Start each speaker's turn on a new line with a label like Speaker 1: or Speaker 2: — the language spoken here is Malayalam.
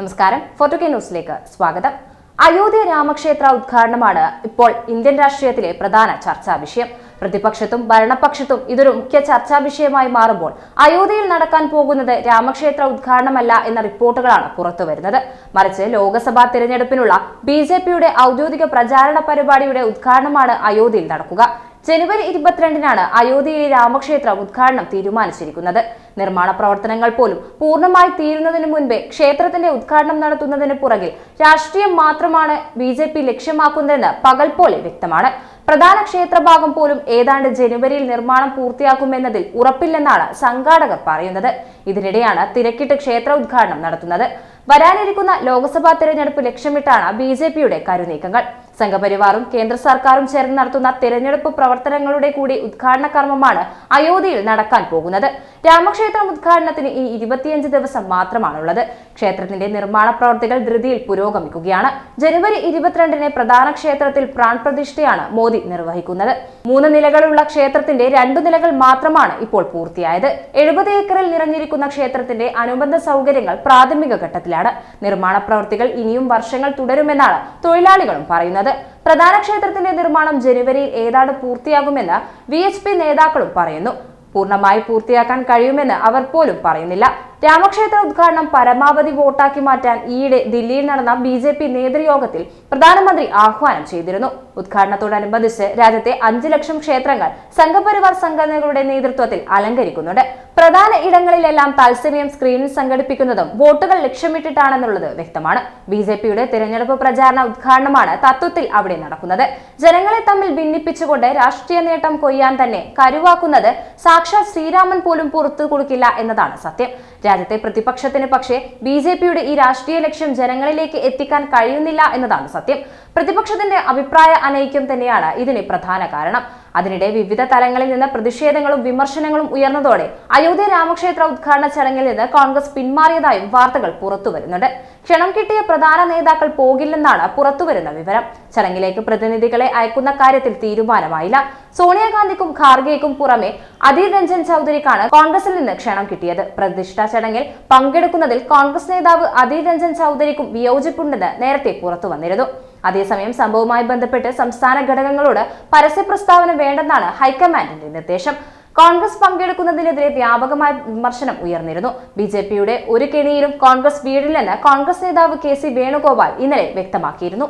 Speaker 1: നമസ്കാരം. ഫോട്ടോ കെ ന്യൂസിലേക്ക് സ്വാഗതം. അയോധ്യ രാമക്ഷേത്ര ഉദ്ഘാടനമാണ് ഇപ്പോൾ ഇന്ത്യൻ രാഷ്ട്രീയത്തിലെ പ്രധാന ചർച്ചാ വിഷയം. പ്രതിപക്ഷത്തും ഭരണപക്ഷത്തും ഇതൊരു മുഖ്യ ചർച്ചാ വിഷയമായി മാറുമ്പോൾ അയോധ്യയിൽ നടക്കാൻ പോകുന്നത് രാമക്ഷേത്ര ഉദ്ഘാടനമല്ല എന്ന റിപ്പോർട്ടുകളാണ് പുറത്തുവരുന്നത്. മറിച്ച് ലോക്സഭാ തിരഞ്ഞെടുപ്പിനുള്ള ബി ഔദ്യോഗിക പ്രചാരണ പരിപാടിയുടെ ഉദ്ഘാടനമാണ് അയോധ്യയിൽ നടക്കുക. ജനുവരി ഇരുപത്തിരണ്ടിനാണ് അയോധ്യയിലെ രാമക്ഷേത്രം ഉദ്ഘാടനം തീരുമാനിച്ചിരിക്കുന്നത്. നിർമ്മാണ പ്രവർത്തനങ്ങൾ പോലും പൂർണമായി തീരുന്നതിന് മുൻപേ ക്ഷേത്രത്തിന്റെ ഉദ്ഘാടനം നടത്തുന്നതിന് പുറകിൽ രാഷ്ട്രീയം മാത്രമാണ് ബി ജെ പി ലക്ഷ്യമാക്കുന്നതെന്ന് പകൽ പോലെ വ്യക്തമാണ്. പ്രധാന ക്ഷേത്രഭാഗം പോലും ഏതാണ്ട് ജനുവരിയിൽ നിർമ്മാണം പൂർത്തിയാക്കുമെന്നതിൽ ഉറപ്പില്ലെന്നാണ് സംഘാടകർ പറയുന്നത്. ഇതിനിടെയാണ് തിരക്കിട്ട് ക്ഷേത്ര ഉദ്ഘാടനം നടത്തുന്നത്. വരാനിരിക്കുന്ന ലോക്സഭാ തെരഞ്ഞെടുപ്പ് ലക്ഷ്യമിട്ടാണ് ബി കരുനീക്കങ്ങൾ. സംഘപരിവാറും കേന്ദ്ര സർക്കാരും ചേർന്ന് നടത്തുന്ന തെരഞ്ഞെടുപ്പ് പ്രവർത്തനങ്ങളുടെ കൂടി ഉദ്ഘാടന കർമ്മമാണ് അയോധ്യയിൽ നടക്കാൻ പോകുന്നത്. രാമക്ഷേത്രം ഉദ്ഘാടനത്തിന് ഈ ഇരുപത്തിയഞ്ച് ദിവസം മാത്രമാണുള്ളത്. ക്ഷേത്രത്തിന്റെ നിർമ്മാണ പ്രവർത്തികൾ ധൃതിയിൽ പുരോഗമിക്കുകയാണ്. ജനുവരി ഇരുപത്തിരണ്ടിന് പ്രധാന ക്ഷേത്രത്തിൽ പ്രാൺപ്രതിഷ്ഠയാണ് മോദി നിർവഹിക്കുന്നത്. മൂന്ന് നിലകളുള്ള ക്ഷേത്രത്തിന്റെ രണ്ടു നിലകൾ മാത്രമാണ് ഇപ്പോൾ പൂർത്തിയായത്. എഴുപത് ഏക്കറിൽ നിറഞ്ഞിരിക്കുന്ന ക്ഷേത്രത്തിന്റെ അനുബന്ധ സൗകര്യങ്ങൾ പ്രാഥമിക ഘട്ടത്തിലാണ്. നിർമ്മാണ പ്രവൃത്തികൾ ഇനിയും വർഷങ്ങൾ തുടരുമെന്നാണ് തൊഴിലാളികളും പറയുന്നത്. പ്രധാന ക്ഷേത്രത്തിന്റെ നിർമ്മാണം ജനുവരിയിൽ ഏതാണ്ട് പൂർത്തിയാകുമെന്ന് വി എച്ച് പി നേതാക്കളും പറയുന്നു. പൂർണമായി പൂർത്തിയാക്കാൻ കഴിയുമെന്ന് അവർ പോലും പറയുന്നില്ല. രാമക്ഷേത്ര ഉദ്ഘാടനം പരമാവധി വോട്ടാക്കി മാറ്റാൻ ഈയിടെ ദില്ലിയിൽ നടന്ന ബി ജെ പി നേതൃയോഗത്തിൽ പ്രധാനമന്ത്രി ആഹ്വാനം ചെയ്തിരുന്നു. ഉദ്ഘാടനത്തോടനുബന്ധിച്ച് രാജ്യത്തെ അഞ്ചു ലക്ഷം ക്ഷേത്രങ്ങൾ സംഘപരിവാർ സംഘടനകളുടെ നേതൃത്വത്തിൽ അലങ്കരിക്കുന്നുണ്ട്. പ്രധാന ഇടങ്ങളിലെല്ലാം തത്സമയം സ്ക്രീനിൽ സംഘടിപ്പിക്കുന്നതും വോട്ടുകൾ ലക്ഷ്യമിട്ടിട്ടാണെന്നുള്ളത് വ്യക്തമാണ്. ബി ജെ പിയുടെ തിരഞ്ഞെടുപ്പ് പ്രചാരണ ഉദ്ഘാടനമാണ് തത്വത്തിൽ അവിടെ നടക്കുന്നത്. ജനങ്ങളെ തമ്മിൽ ഭിന്നിപ്പിച്ചുകൊണ്ട് രാഷ്ട്രീയ നേട്ടം കൊയ്യാൻ തന്നെ കരുവാക്കുന്നത് സാക്ഷാത് ശ്രീരാമൻ പോലും പുറത്തു കൊടുക്കില്ല എന്നതാണ് സത്യം. രാജ്യത്തെ പ്രതിപക്ഷത്തിന് പക്ഷേ ബി ജെ പിയുടെ ഈ രാഷ്ട്രീയ ലക്ഷ്യം ജനങ്ങളിലേക്ക് എത്തിക്കാൻ കഴിയുന്നില്ല എന്നതാണ് സത്യം. പ്രതിപക്ഷത്തിന്റെ അഭിപ്രായ അനൈക്യം തന്നെയാണ് ഇതിന് പ്രധാന കാരണം. അതിനിടെ വിവിധ തലങ്ങളിൽ നിന്ന് പ്രതിഷേധങ്ങളും വിമർശനങ്ങളും ഉയർന്നതോടെ അയോധ്യ രാമക്ഷേത്ര ഉദ്ഘാടന ചടങ്ങിൽ നിന്ന് കോൺഗ്രസ് പിന്മാറിയതായും വാർത്തകൾ പുറത്തുവരുന്നുണ്ട്. ക്ഷണം കിട്ടിയ പ്രധാന നേതാക്കൾ പോകില്ലെന്നാണ് പുറത്തുവരുന്ന വിവരം. ചടങ്ങിലേക്ക് പ്രതിനിധികളെ അയക്കുന്ന കാര്യത്തിൽ തീരുമാനമായില്ല. സോണിയാഗാന്ധിക്കും ഖാർഗെയ്ക്കും പുറമെ അധീർ രഞ്ജൻ ചൌധരിക്കാണ് കോൺഗ്രസിൽ നിന്ന് ക്ഷണം കിട്ടിയത്. പ്രതിഷ്ഠാ ചടങ്ങിൽ പങ്കെടുക്കുന്നതിൽ കോൺഗ്രസ് നേതാവ് അധീർ രഞ്ജൻ ചൌധരിക്കും വിയോജിപ്പുണ്ടെന്ന് നേരത്തെ പുറത്തു വന്നിരുന്നു അതേസമയം സംഭവവുമായി ബന്ധപ്പെട്ട് സംസ്ഥാന ഘടകങ്ങളോട് പരസ്യ പ്രസ്താവന വേണ്ടെന്നാണ് ഹൈക്കമാൻഡിന്റെ നിർദ്ദേശം. കോൺഗ്രസ് പങ്കെടുക്കുന്നതിനെതിരെ വ്യാപകമായ വിമർശനം ഉയർന്നിരുന്നു. ബി ജെ പിയുടെ ഒരു കെണിയിലും കോൺഗ്രസ് വീടില്ലെന്ന് കോൺഗ്രസ് നേതാവ് കെ സി വേണുഗോപാൽ ഇന്നലെ വ്യക്തമാക്കിയിരുന്നു.